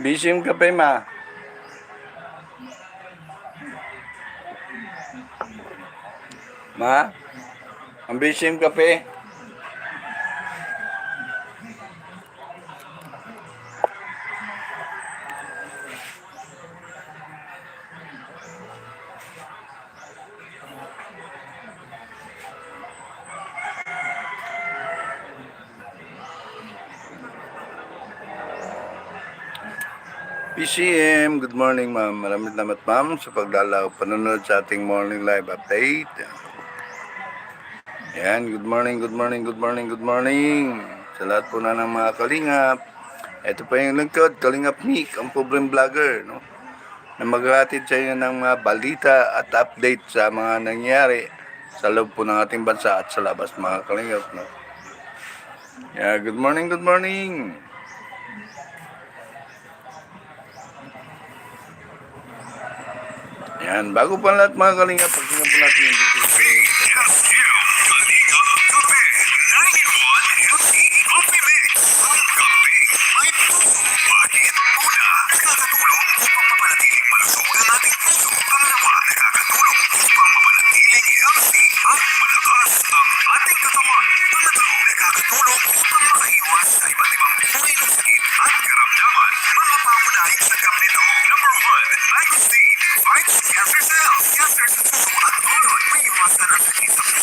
Bisim ka pa, ma. Ma? Ang bisim ka pa. Morning ma'am. Maraming salamat ma'am sa pagdalaw, panonood sa ating morning live update. Yan, good morning, good morning, good morning, good morning. Sa lahat po na ng mga kalingap. Ito pa yung lingkod, Kalingap Nick, ang pobreng vlogger, no? Na maghatid sa inyo ng mga balita at update sa mga nangyari sa loob po ng ating bansa at sa labas mga kalingap, no? Yeah, good morning, good morning. Yan, bago pa lahat mga kalinga, pagkingan po natin yung dito Number one, Lagostin. Fights cancer cells. Cancer sa puso at colon. May iwasan ang sakit sa puso at stroke.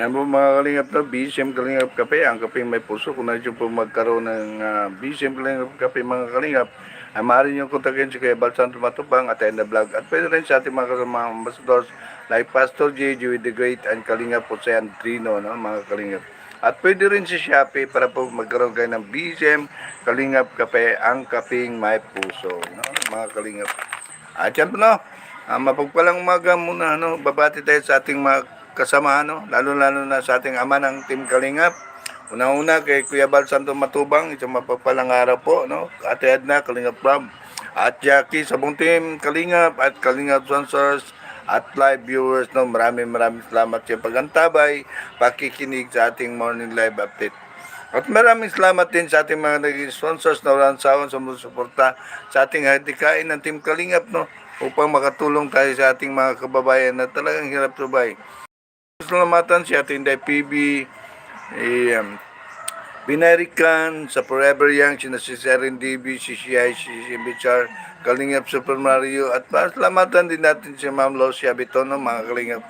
Ayan po mga kalingap to, BCM Kalingap Kape, ang kape may puso. Kung nandiyo po magkaroon ng uh, BCM Kalingap Kape mga kalingap, ay maaari nyo kontakin si Kuya Bal Santo Matubang at Enda Vlog. At pwede rin sa ating mga kasama ambassadors like Pastor J. Joey the Great and Kalingap Jose Andrino, no, mga kalingap. At pwede rin si Shopee para po magkaroon kayo ng BCM Kalingap Kape, ang kaping may puso, no, mga kalingap. At yan no, ah, mapagpalang umaga muna, no, babati tayo sa ating mga kasama, no, lalo-lalo na sa ating ama ng Team Kalingap. Una-una kay Kuya Bal Santo Matubang, isang mapagpalang araw po, no, Ate Edna, Kalingap Ram, at Jackie sa buong team Kalingap at Kalingap sponsors at live viewers, no, maraming maraming salamat sa pagantabay, pakikinig sa ating morning live update. At maraming salamat din sa ating mga naging sponsors na walang sawang sumusuporta sa ating hadikain ng Team Kalingap no upang makatulong tayo sa ating mga kababayan na talagang hirap subay. Salamatan si ating Inday PB, eh, um, Binarikan, sa Forever Young, si si Serin DB, si CI, si Bichar, Kalingap Super Mario, at pasalamatan din natin si Ma'am Losia Bitono, mga Kalingap.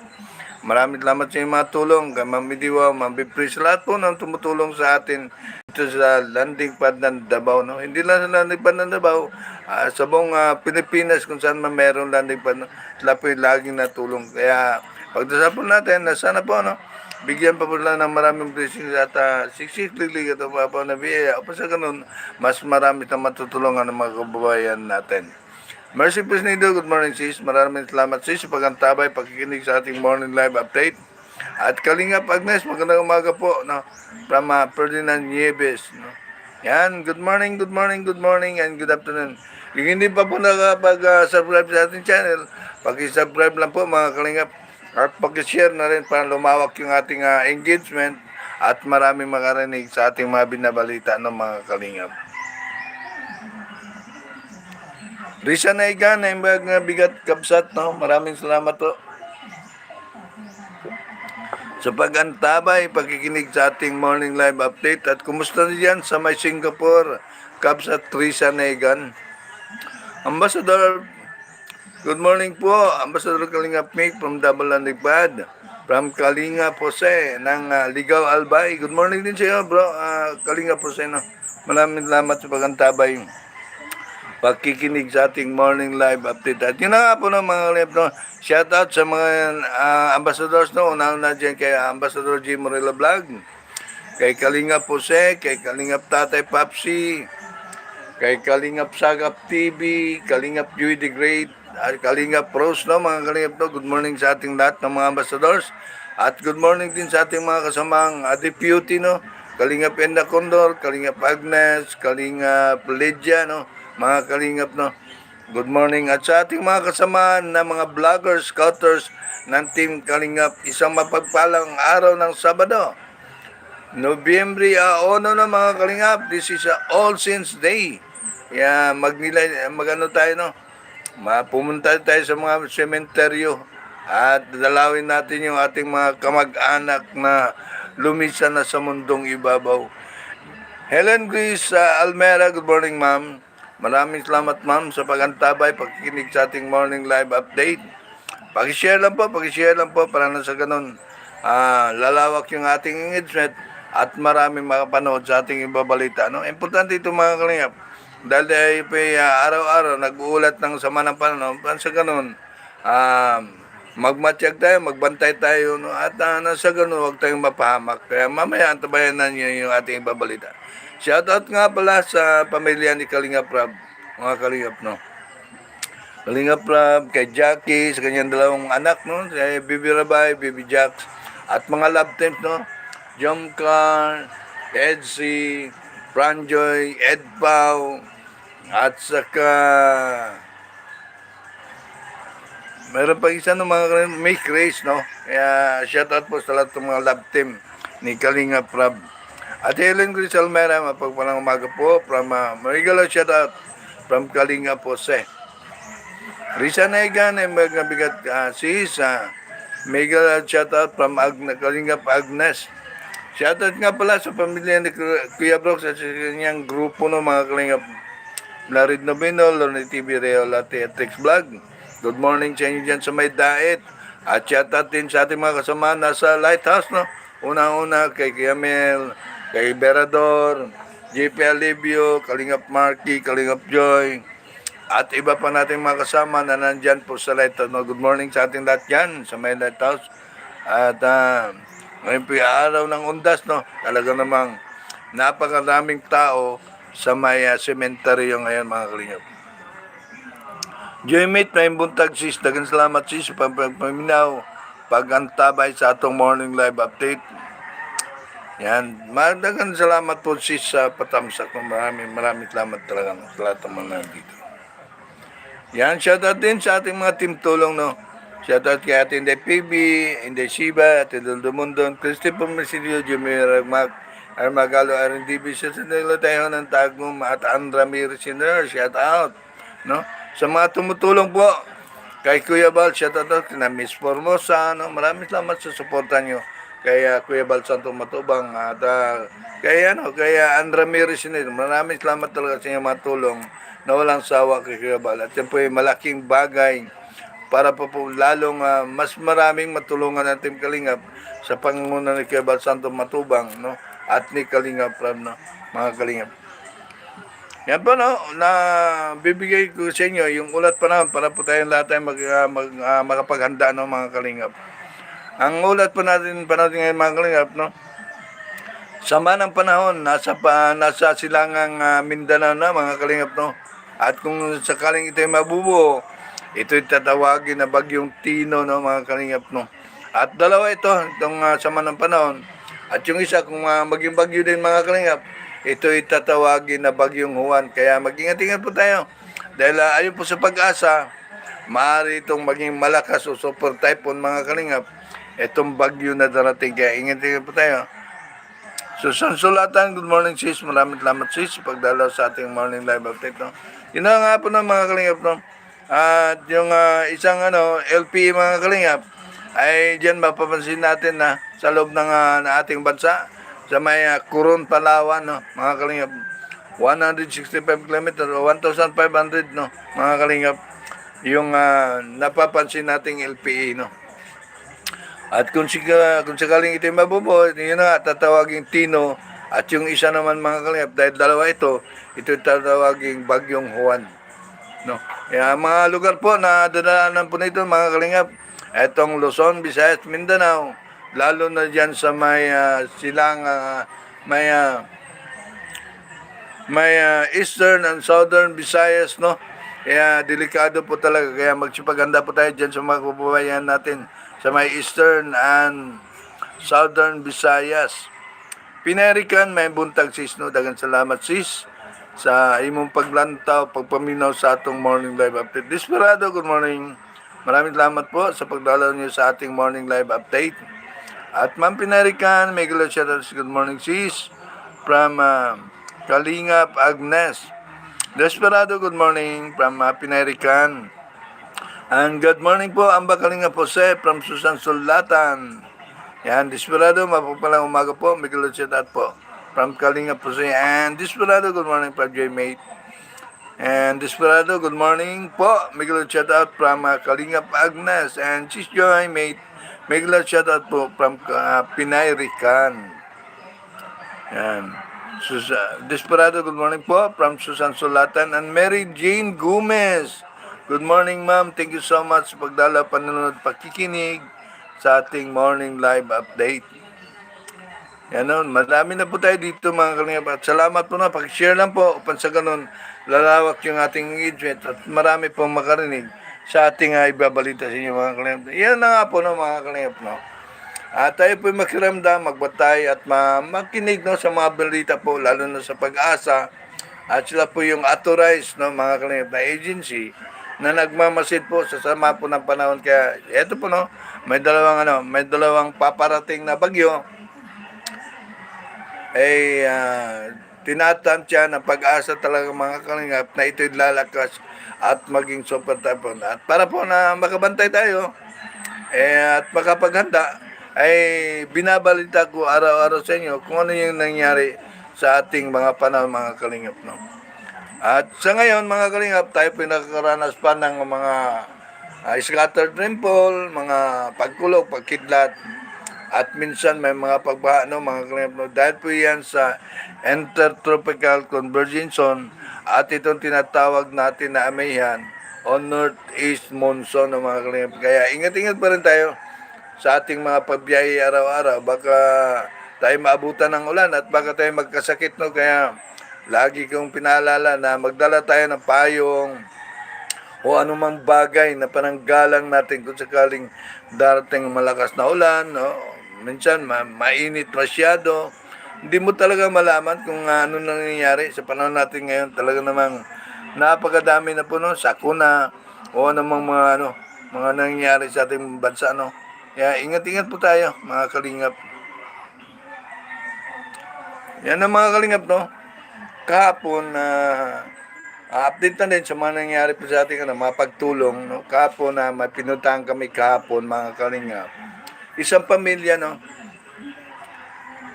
Maraming salamat sa inyong mga tulong, kay Ma'am Midiwa, Ma'am Bipri, sa lahat po ng tumutulong sa atin dito sa landing pad ng Davao. No? Hindi lang sa landing pad ng Davao, ah, sa buong ah, Pilipinas kung saan man meron landing pad, sila po yung laging natulong. Kaya pagdasal po natin, na sana po, no? bigyan pa po lang ng maraming blessings at uh, siksikli ito pa po na biyaya. O pa sa ganun, mas marami na matutulungan ng mga kababayan natin. Mercy Presnido, good morning sis. Maraming salamat sis sa pagantabay, pagkikinig sa ating morning live update. At Kalingap Agnes, magandang umaga po no, from uh, Ferdinand Nieves. No. Yan, good morning, good morning, good morning, and good afternoon. Kung hindi pa po nakapag-subscribe sa ating channel, pag-subscribe lang po mga Kalingap. At pag-share na rin para lumawak yung ating ah, engagement at maraming makarinig sa ating mga binabalita ng mga Kalingap. Risa Naiga, na yung bigat kapsat, no? Maraming salamat po. Sa pag-antabay, pagkikinig sa ating morning live update at kumusta na dyan sa may Singapore, Kapsat Risa Naigan. Ambassador, good morning po. Ambassador Kalinga Mick from Double Landipad. From Kalinga Pose ng ah, Ligaw Albay. Good morning din sa iyo, bro. Ah, Kalinga Pose, no? Maraming salamat sa pagantabay. Pagkikinig sa ating morning live update. At yun na nga po ng mga kalingap, no? Shout out sa mga ah, ambassadors, no? Una-una dyan kay Ambassador Jim Morella Vlog. Kay Kalinga Pose, kay Kalingap Tatay Papsi, kay Kalingap Sagap TV, Kalingap Joey the Great, at Kalingap Pros, no, mga Kalingap no, good morning sa ating lahat ng mga ambassadors, at good morning din sa ating mga kasamang uh, deputy, no, Kalingap Enda Condor, Kalingap Agnes, Kalingap Lydia, no, mga Kalingap, no, good morning, at sa ating mga kasamaan na mga vloggers, scouters ng Team Kalingap, isang mapagpalang araw ng Sabado, Nobyembre uh, ono na mga kalingap. This is a All Saints Day. Kaya magnilay, magano tayo no? Pumunta tayo sa mga sementeryo at dalawin natin yung ating mga kamag-anak na lumisan na sa mundong ibabaw. Helen Grace uh, Almera, good morning ma'am. Maraming salamat ma'am sa pagantabay, pagkikinig sa ating morning live update. Pakishare lang po, pakishare lang po para na sa ganun ah, lalawak yung ating engagement at maraming makapanood sa ating ibabalita. No? Importante ito mga kalingap. Dahil tayo pa ah, araw-araw nag-uulat ng sama ng panahon. Sa ganun, ah, magmatiyag tayo, magbantay tayo. No? At uh, nasa ganun, huwag tayong mapahamak. Kaya mamaya antabayan na niyo yung ating ibabalita. Shoutout nga pala sa pamilya ni Kalingap Rab, mga Kalingap, no? Kalingap Rab, kay Jackie, sa kanyang dalawang anak, no? Kay Bibi Rabay, Bibi Jax, at mga love teams, no? Jomcar, Edsy, Franjoy, Ed Pau, at saka meron pa isa no mga kalingap, make race, no? Kaya shout out po sa lahat ng mga love team ni Kalinga Prab. At Helen Grace Almera, mapagpalang umaga po from uh, Marigalo shout out from Kalinga Pose. Risa Negan ay magabigat uh, sis, uh, mega shout out from Agna, Kalingap Agnes. Shout out nga pala sa pamilya ni Ku- Kuya Brooks at sa kanyang grupo ng mga Kalingap Larid Noveno, Lorne TV, Reo Lati at Trix Vlog. Good morning sa inyo dyan sa may daet. At shout out din sa ating mga kasama nasa Lighthouse, no? Una-una kay Kiamel, kay Berador, JP Alivio, Kalingap Marky, Kalingap Joy, at iba pa nating mga kasama na nandyan po sa Lighthouse. No? Good morning sa ating lahat yan sa may Lighthouse. At ah, ngayon po araw ng undas, no? Talaga namang napakaraming tao sa may uh, cemetery ngayon mga kalingap. Joymate, may buntag sis. Dagan salamat sis sa pagpaminaw, pagantabay sa atong morning live update. Yan. Madagan salamat po sis sa patamsak. Maraming maraming salamat talaga sa lahat ng mga nandito. Yan, shoutout din sa ating mga team tulong, no? Shoutout kay Ate Inday PB, Inday Shiba, Ate Duldo Mundon, Christopher Mercedes, Jimmy Ragmac, Armagalo, RNDB, sa sanilo tayo ng Tagum, at Andra Mirciner, shoutout, no? Sa mga tumutulong po, kay Kuya Bal, shoutout kina Miss Formosa, no? Maraming salamat sa suporta nyo kay ah, Kuya Bal Santo Matubang at ah, kay ano, kay ah, Andra Mirciner, maraming salamat talaga sa inyong mga tulong na walang sawa kay Kuya Bal. At yan po ay malaking bagay para pa po lalong ah, mas maraming matulungan ng Team Kalingap sa pangunguna ni Kuya Bal Santo Matubang no? at ni Kalingap Ram, no? mga Kalingap. Yan po no, na bibigay ko sa inyo yung ulat pa naman para po tayong lahat ay mag, ah, mag, ah, makapaghanda no, mga Kalingap. Ang ulat po natin pa natin ngayon mga Kalingap, no? Sama ng panahon, nasa, pa, nasa silangang ah, Mindanao na mga kalingap, no? At kung sakaling ito'y mabubuo, ito'y tatawagin na bagyong Tino, no, mga kalingap, no? At dalawa ito, itong ah, sama ng panahon. At yung isa, kung ah, maging bagyo din mga kalingap, ito'y tatawagin na bagyong Juan. Kaya mag-ingat-ingat po tayo. Dahil uh, ayon po sa pag-asa, maaari itong maging malakas o super typhoon mga kalingap. Itong bagyo na darating. Kaya ingat-ingat po tayo. So, Sansulatan, good morning sis. Maraming salamat sis pagdalaw sa ating morning live update. No? Yun na nga po ng mga kalingap. No? At yung ah, isang ano, LP mga kalingap, ay diyan mapapansin natin na sa loob ng, ah, na ating bansa, sa may uh, Kurun, Palawan, no? mga kalingap, 165 kilometers o 1,500 no mga kalingap yung ah, napapansin nating LPE no at kung, siga, kung sakaling ito mabubo, yun na, tatawaging Tino. At yung isa naman mga kalingap, dahil dalawa ito, ito tatawaging Bagyong Juan. No? Kaya mga lugar po na dadaanan po nito mga kalingap, etong Luzon, Visayas, Mindanao, lalo na dyan sa may ah, silang ah, may ah, may ah, Eastern and Southern Visayas, no? Kaya delikado po talaga. Kaya magsipaganda po tayo dyan sa mga kababayan natin sa may Eastern and Southern Visayas. Pinerikan, may buntag sis, no? Dagan salamat sis sa imong paglantaw, pagpaminaw sa atong morning live update. Desperado, good morning. Maraming salamat po sa pagdalaw niyo sa ating morning live update. At Ma'am Pinerikan, may out, good morning sis from uh, Kalingap Agnes. Desperado, good morning from uh, Pinerikan. And good morning po, ang Kalingap Jose from Susan Sulatan. Yan, Desperado, mapapalang umaga po, may out po from Kalingap Jose. And Desperado, good morning from J Mate. And Desperado, good morning po. Miguel shout out from uh, Kalingap Agnes and Sis Joy, mate. Miguel shout out po from uh, Pinay Rican. Yan. Sus uh, Desperado, good morning po from Susan Sulatan and Mary Jane Gomez. Good morning, ma'am. Thank you so much sa pagdala, panonood, pakikinig sa ating morning live update. Yan o, marami na po tayo dito mga kalingap. At salamat po na, pakishare lang po upang sa ganun lalawak yung ating engagement at marami pong makarinig sa ating uh, ibabalita sa inyo mga kalingap. Yan na nga po no, mga kalingap. No? At tayo po makiramdam, magbatay at ma makinig no, sa mga balita po, lalo na sa pag-asa. At sila po yung authorized no, mga kalingap na agency na nagmamasid po sa sama po ng panahon. Kaya eto po no, may dalawang ano, may dalawang paparating na bagyo ay uh, tinatansya ng pag-asa talaga mga kalingap na ito'y lalakas at maging super typhoon. At para po na makabantay tayo eh, at makapaghanda, ay binabalita ko araw-araw sa inyo kung ano yung nangyari sa ating mga panahon mga kalingap. No? At sa ngayon mga kalingap, tayo po nakakaranas pa ng mga uh, scattered rainfall, mga pagkulog, pagkidlat, at minsan may mga pagbaha, no, mga kalingap, no? Dahil po yan sa intertropical convergence zone at itong tinatawag natin na amihan o northeast monsoon, no, mga kalingap. Kaya ingat-ingat pa rin tayo sa ating mga pagbiyahe araw-araw. Baka tayo maabutan ng ulan at baka tayo magkasakit, no? Kaya lagi kong pinaalala na magdala tayo ng payong, o anumang bagay na pananggalang natin kung sakaling darating malakas na ulan, no? Minsan ma- mainit masyado. Hindi mo talaga malaman kung ano nangyayari sa panahon natin ngayon. Talaga namang napakadami na po sakuna o anumang mga ano, mga nangyayari sa ating bansa no. Kaya ingat-ingat po tayo mga kalingap. Yan ang mga kalingap no. Kahapon na update na din sa mga nangyari po sa ating ano, mga pagtulong. No? Kahapon na may pinuntahan kami kahapon mga kalingap. Isang pamilya, no?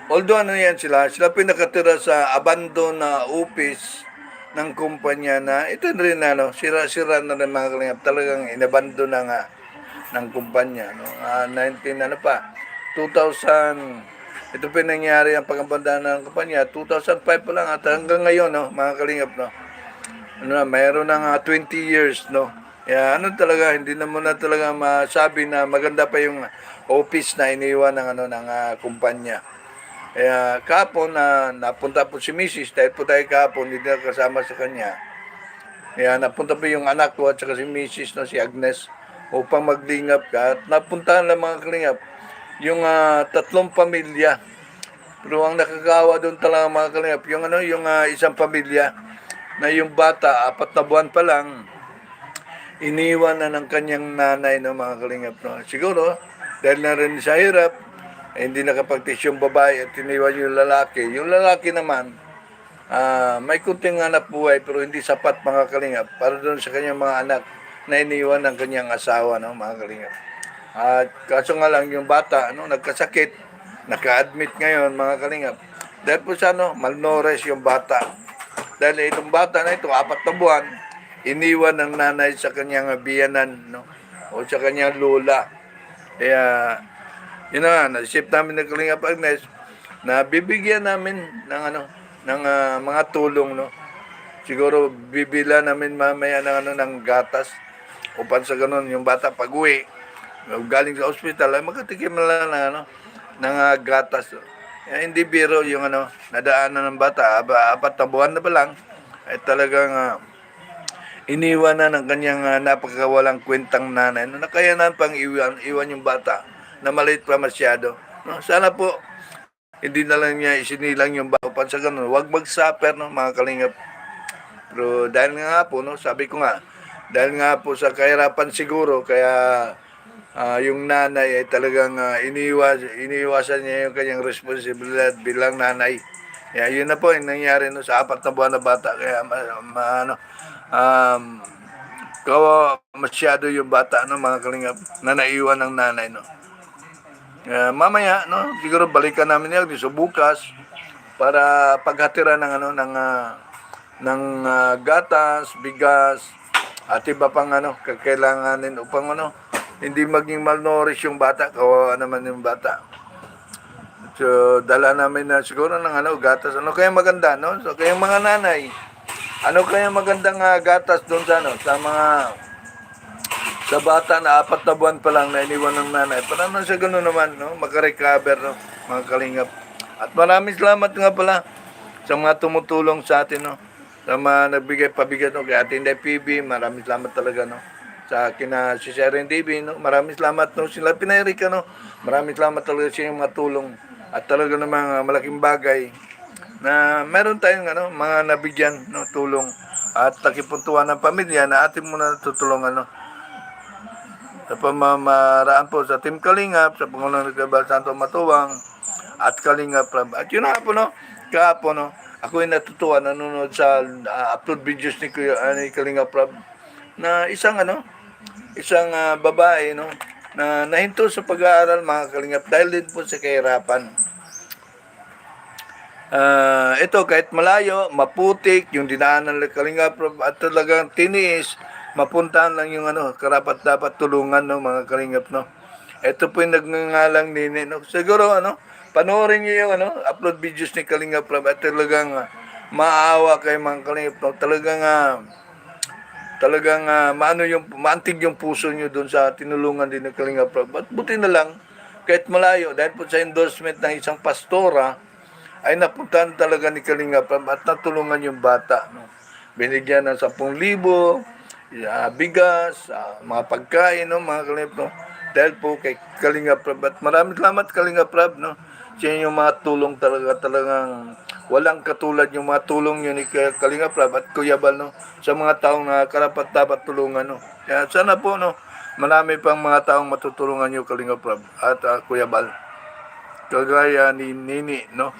Although ano yan sila, sila pinakatira sa abandon na office ng kumpanya na ito rin ano, sira-sira na rin mga kalingap. Talagang inabandon na nga ng kumpanya. No? Ah, 19 ano pa, 2000, ito pa nangyari ang pagkabanda ng kumpanya, 2005 pa lang at hanggang ngayon, no, mga kalingap, no? ano na, mayroon ng ah, 20 years, no? Kaya ano talaga, hindi na mo na talaga masabi na maganda pa yung office na iniwan ng ano ng ah, kumpanya. Kaya kapon na napunta po si Mrs. dahil po tayo kapon, hindi na kasama sa kanya. Kaya napunta po yung anak ko at saka si Mrs. no, si Agnes upang maglingap ka. At napuntahan lang mga kalingap yung ah, tatlong pamilya. Pero ang nakakawa doon talaga mga kalingap, yung ano, yung ah, isang pamilya na yung bata, apat na buwan pa lang, iniwan na ng kanyang nanay ng mga kalingap. No? Siguro, dahil na rin sa hirap, eh, hindi nakapagtis yung babae at iniwan yung lalaki. Yung lalaki naman, ah, may kunting anak buhay pero hindi sapat mga kalingap para doon sa kanyang mga anak na iniwan ng kanyang asawa, no, mga kalingap. At kaso nga lang yung bata, ano, nagkasakit, naka-admit ngayon mga kalingap. Dahil po sa ano, malnourished yung bata. Dahil itong bata na ito, apat na buwan, iniwan ng nanay sa kanyang biyanan, no? O sa kanyang lola. Kaya, yun na nga, naisip namin ng Kalingap Agnes na bibigyan namin ng ano, ng ah, mga tulong, no? Siguro bibila namin mamaya ng ano ng gatas upang sa ganun yung bata pag uwi galing sa ospital ay magkatikim na lang ng ano ng ah, gatas. Eh, hindi biro yung ano nadaanan ng bata aba, apat na buwan na ba lang ay talagang ah, iniwan na ng kanyang uh, napakawalang kwentang nanay. No, nakayanan pang iwan, iwan yung bata na maliit pa masyado. No, sana po hindi na lang niya isinilang yung bata upang sa ganun. Huwag mag-suffer, no, mga kalingap. Pero dahil nga po, no, sabi ko nga, dahil nga po sa kahirapan siguro, kaya ah, yung nanay ay talagang ah, iniwas, iniwasan niya yung kanyang responsibilidad bilang nanay. Kaya yun na po yung nangyari no, sa apat na buwan na bata. Kaya ma, ma- ano, um, kawa masyado yung bata, no, mga kalingap, na naiwan ng nanay. No. Kaya mamaya, no, siguro balikan namin yan so bukas para paghatiran ng ano ng ah, ng ah, gatas, bigas at iba pang ano kakailanganin upang ano hindi maging malnourished yung bata, kawawa naman yung bata. So, dala namin na siguro ng ano, gatas. Ano kaya maganda, no? So, kaya mga nanay, ano kaya magandang ah, gatas doon sa ano, sa mga sa bata na apat na buwan pa lang na iniwan ng nanay. Para na siya gano'n naman, no? Makarecover, no? Mga kalingap. At maraming salamat nga pala sa mga tumutulong sa atin, no? Sa mga nagbigay pabigat, no? Kaya atin PB, maraming salamat talaga, no? Sa kina si Sharon Davy, no? Maraming salamat, no? Sila Pinerica, no? Maraming salamat talaga sa inyong mga tulong. At talaga namang ah, malaking bagay na meron tayong ano, mga nabigyan no, tulong at takipuntuan ng pamilya na atin muna tutulungan no, sa pamamaraan po sa Team Kalingap, sa Pangulong Rizal Santo Matuwang, at Kalingap Prab. At yun na po, no? Kahapon, no? Ako ay natutuwa, nanonood sa ah, upload videos ni, Kuya, ah, ni Kalingap Prab, na isang, ano, isang ah, babae, no? Na nahinto sa pag-aaral, mga Kalingap, dahil din po sa kahirapan. Ah, ito kahit malayo, maputik, yung dinaanan ng Kalingap Prab, at talagang tiniis, mapuntahan lang yung ano, karapat dapat tulungan no mga kalingap no. Ito po yung nagngangalang nini no. Siguro ano, panoorin niyo yung ano, upload videos ni Kalingap Prab at talagang ah, maawa kay mga kalingap no. Talagang ah, talagang ah, maano yung maantig yung puso niyo doon sa tinulungan din ng Kalingap Prab. At buti na lang kahit malayo dahil po sa endorsement ng isang pastora ay napuntahan talaga ni Kalingap Prab at natulungan yung bata no. Binigyan ng 10,000 ah, bigas, ah, mga pagkain, no, mga kalingap, no. Dahil po kay Kalinga Prab. At maraming salamat Kalinga Prab, no. Siya yung mga tulong talaga, talagang walang katulad yung mga tulong yun ni Kalinga Prab at Kuya Bal, no. Sa mga taong na karapat dapat tulungan, no. Kaya sana po, no, marami pang mga taong matutulungan nyo Kalinga Prab at ah, Kuya Bal. Kagaya ni Nini, no.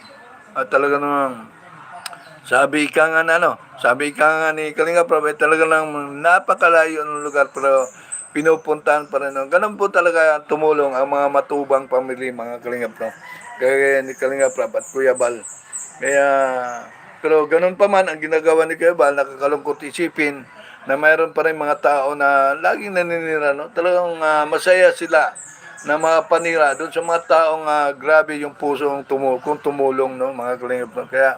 At talaga namang sabi ka nga na ano, sabi ka nga ni Kalinga eh, talaga lang napakalayo ng lugar pero pinupuntahan pa rin. Ganun po talaga tumulong ang mga matubang pamilya, mga Kalinga Prab. Kaya ni Kalinga Prab at Kuya Bal. Kaya, pero ganun pa man ang ginagawa ni Kuya Bal, nakakalungkot isipin na mayroon pa rin mga tao na laging naninira. No? Talagang ah, masaya sila na mga panira doon sa mga taong ah, grabe yung puso ng tumu- kung tumulong no mga Kalinga Prab. Kaya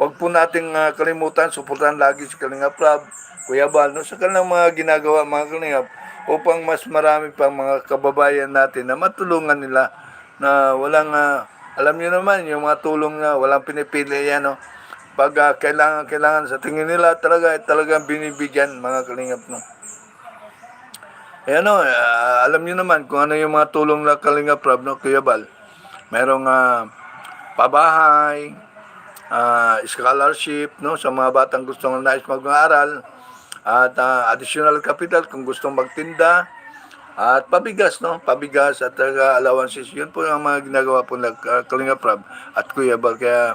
wag po nating ah, kalimutan suportahan lagi si Kalinga Prab, Kuya Bal no sa kanilang mga ginagawa mga Kalinga upang mas marami pang mga kababayan natin na matulungan nila na walang ah, alam niyo naman yung mga tulong na walang pinipili yan no pag ah, kailangan kailangan sa tingin nila talaga talagang binibigyan mga Kalingap no eh ano, ah, alam niyo naman kung ano yung mga tulong na Kalinga Prab, no, Kuya Bal. Merong ah, pabahay, ah, scholarship, no, sa mga batang gustong nais mag-aaral, at ah, additional capital kung gustong magtinda, at pabigas, no, pabigas at uh, allowances. Yun po ang mga ginagawa po ng ah, Kalinga Prab at Kuya Bal. Kaya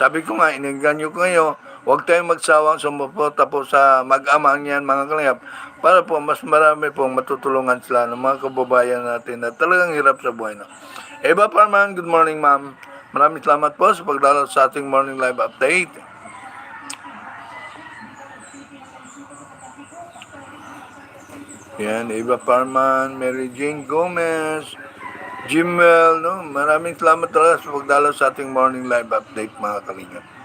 sabi ko nga, iningganyo ko ngayon, Huwag tayong magsawang sumuporta ah, po sa mag-amang yan mga kalingap para po mas marami pong matutulungan sila ng mga kababayan natin na talagang hirap sa buhay na. Eva Parman, good morning ma'am. Maraming salamat po sa pagdalaw sa ating morning live update. Yan, Eva Parman, Mary Jane Gomez, Jim Well, no? Maraming salamat talaga sa pagdalaw sa ating morning live update mga kalingap.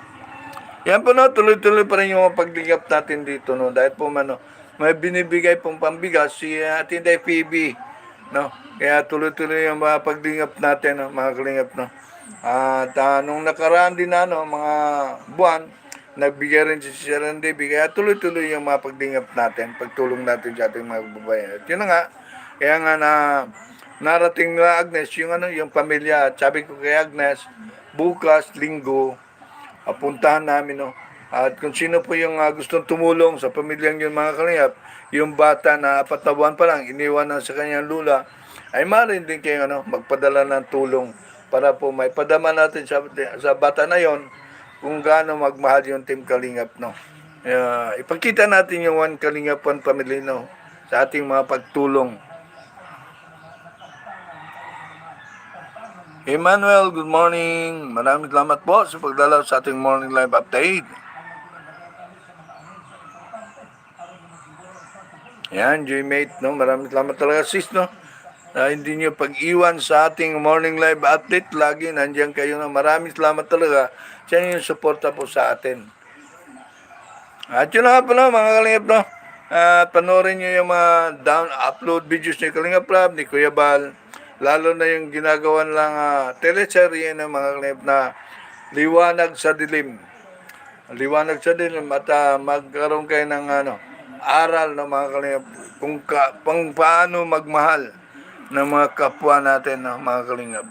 Yan po no, tuloy-tuloy pa rin yung mga paglingap natin dito no. Dahil po man no, may binibigay pong pambigas si uh, Tinday PB. No? Kaya tuloy-tuloy yung mga paglingap natin no, mga kalingap no. At ah, nung nakaraan din na no, mga buwan, nagbigay rin si Sir Randy, kaya tuloy-tuloy yung mga paglingap natin, pagtulong natin sa ating mga babae. At yun na nga, kaya nga na narating na Agnes, yung ano, yung pamilya, At sabi ko kay Agnes, bukas, linggo, apuntahan namin no. At kung sino po yung ah, gustong tumulong sa pamilyang yun mga kalingap, yung bata na buwan pa lang, iniwan na sa kanyang lula, ay maaaring din kayo ano, magpadala ng tulong para po may padama natin sa, sa bata na yon kung gaano magmahal yung Team Kalingap. No? Kaya, ipakita natin yung One Kalingap One Family no, sa ating mga pagtulong. Emmanuel, good morning. Maraming salamat po sa pagdalaw sa ating morning live update. Yan, J-Mate, no? Maraming salamat talaga, sis, no? Na hindi nyo pag-iwan sa ating morning live update. Lagi nandiyan kayo na maraming salamat talaga sa inyong suporta po sa atin. At yun na nga pala, mga kalingap, no? At panoorin nyo yung mga down-upload videos ni Kalingap Rab, ni Kuya Bal. Lalo na yung ginagawa lang uh, teleserye ng mga kalingap na liwanag sa dilim. Liwanag sa dilim at ah, magkaroon kayo ng ano, aral ng mga kalingap kung ka, pang paano magmahal ng mga kapwa natin ng mga kalingap.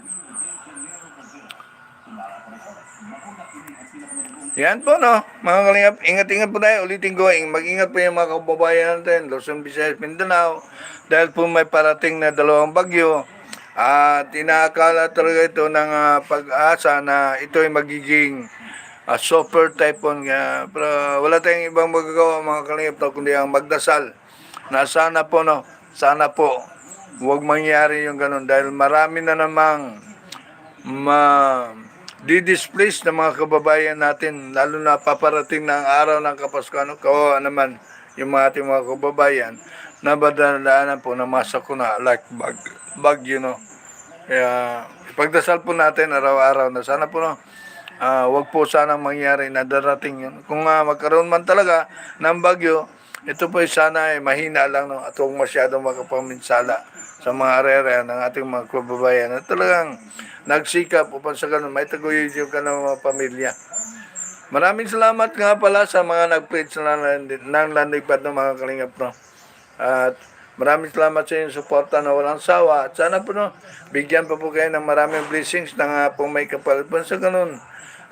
Yan po, no? Mga kalingap, ingat-ingat po tayo. Ulitin ko, ing- mag-ingat po yung mga kababayan natin, Luzon, Visayas, Mindanao. Dahil po may parating na dalawang bagyo. At inaakala talaga ito ng ah, pag-asa na ito ay magiging ah, super typhoon. Kaya, pero wala tayong ibang magagawa mga kalingap no, kundi ang magdasal. Na sana po, no? Sana po, huwag mangyari yung ganun. Dahil marami na namang ma di-displace ng mga kababayan natin, lalo na paparating na ang araw ng Kapaskuhan, kawawa naman yung mga ating mga kababayan na badadaanan po ng mga sakuna like bag, bagyo, no. Kaya ipagdasal po natin araw-araw na sana po, no, ah, wag po sanang mangyari na darating yun. Kung ah, magkaroon man talaga ng bagyo, ito po ay sana ay mahina lang, no, at huwag masyadong makapaminsala sa mga arera ng ating mga kababayan na talagang nagsikap upang sa ganun may taguyod yung kanilang mga pamilya. Maraming salamat nga pala sa mga nag-preach na nang landipad ng mga kalingap no. At maraming salamat sa inyong suporta na walang sawa. At sana po no, bigyan pa po kayo ng maraming blessings na nga po may kapalit pa sa ganun.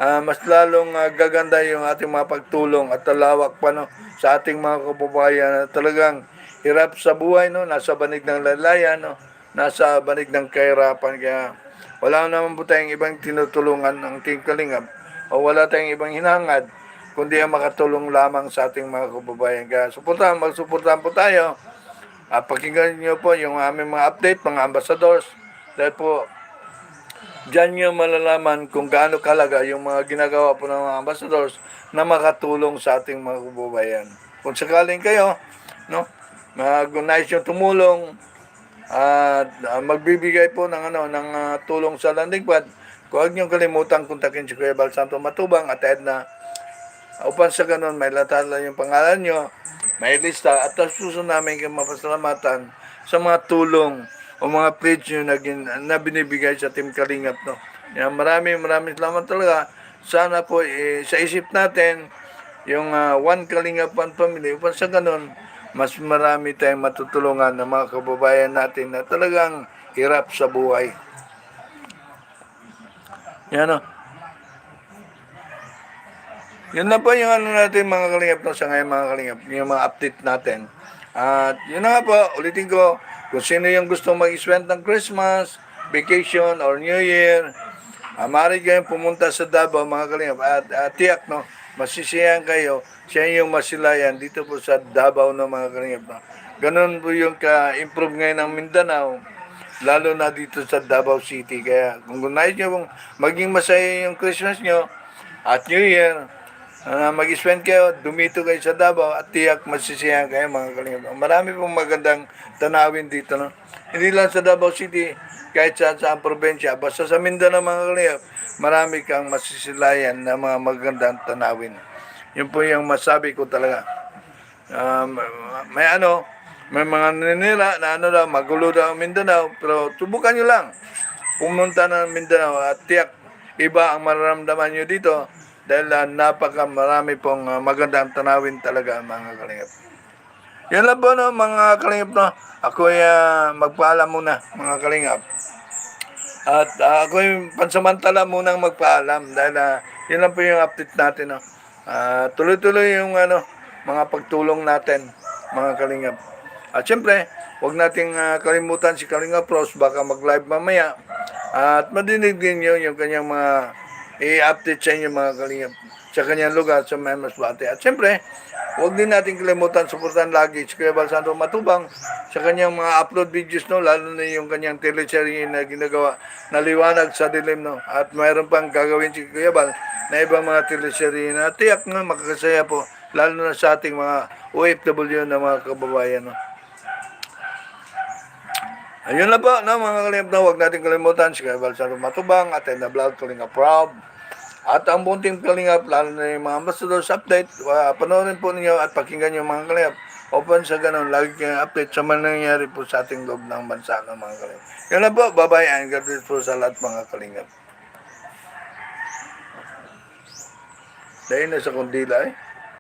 ah, mas lalong ah, gaganda yung ating mga pagtulong at talawak pa no, sa ating mga kababayan na talagang hirap sa buhay no, nasa banig ng lalayan no, nasa banig ng kahirapan kaya wala naman po tayong ibang tinutulungan ng Team Kalingap o wala tayong ibang hinangad kundi ang makatulong lamang sa ating mga kababayan. Kaya suportahan, magsuportahan po tayo. At pakinggan niyo po yung aming mga update, mga ambassadors. Dahil po, Diyan nyo malalaman kung gaano kalaga yung mga ginagawa po ng mga ambassadors na makatulong sa ating mga kababayan. Kung sakaling kayo, no, mag-nais nyo tumulong at ah, magbibigay po ng ano ng ah, tulong sa landing pad, huwag niyo kalimutan kontakin si Kuya Bal Santo Matubang at Edna upang sa ganun may latala yung pangalan nyo, may lista at susunod namin kayo mapasalamatan sa mga tulong o mga pledge nyo na, gin, na binibigay sa Team Kalingap. No? Yan, maraming maraming salamat talaga. Sana po eh, sa isip natin yung ah, One Kalingap One Family upang sa ganun mas marami tayong matutulungan ng mga kababayan natin na talagang hirap sa buhay. Yan o. Yun na po yung ano natin mga kalingap no, sa ngayon mga kalingap, yung mga update natin. At yun na nga po, ulitin ko, kung sino yung gusto mag-spend ng Christmas, vacation, or New Year, uh, maaari kayong pumunta sa Davao mga kalingap. At uh, tiyak, no, masisiyahan kayo, siya yung masilayan dito po sa Davao no, mga kalingap. No. Ganun po yung ka-improve ngayon ng Mindanao, lalo na dito sa Davao City. Kaya kung nais nyo maging masaya yung Christmas nyo at New Year, Ah, mag-spend kayo, dumito kayo sa Davao at tiyak masisiyahan kayo mga kalingap. Marami pong magandang tanawin dito. No? Hindi lang sa Davao City, kahit sa saan probinsya, basta sa Mindanao mga kalingap, marami kang masisilayan na mga magandang tanawin. Yun po yung masabi ko talaga. Um, may ano, may mga ninira na ano daw, magulo daw Mindanao, pero subukan nyo lang. Pumunta ng Mindanao at tiyak iba ang mararamdaman nyo dito dahil uh, napaka marami pong ah, magandang tanawin talaga mga kalingap. Yan lang po no, mga kalingap no. Ako ay ah, magpaalam muna mga kalingap. At uh, ako yung pansamantala munang magpaalam dahil uh, yun lang po yung update natin. No? Ah, tuloy-tuloy yung ano, mga pagtulong natin, mga kalingap. At syempre, huwag nating ah, kalimutan si Kalingap Pros, baka mag-live mamaya. at madinig din yung kanyang mga i-update sa mga kalingap sa kanyang lugar sa Memas Bate. At syempre, huwag din natin kalimutan suportan lagi si Kuya Balsando Matubang sa kanyang mga upload videos, no? lalo na yung kanyang teleserye na ginagawa na liwanag sa dilim. No? At mayroon pang gagawin si Kuya Bal na ibang mga teleserye na tiyak na makakasaya po, lalo na sa ating mga OFW na mga kababayan. No? Ayun na po, no, mga kalingap na huwag natin kalimutan si Kuya Balsaro Matubang at na vlog Kalingap Proud. At ang bunting kalingap, lalo na yung mga ambassadors update, uh, panoorin po ninyo at pakinggan yung mga kalingap. Open sa ganun, lagi kayong update sa mga nangyayari po sa ating loob ng bansa ng mga kalingap. Yun na po, bye-bye and God bless po sa lahat mga kalingap. Dahil na sa kundila eh.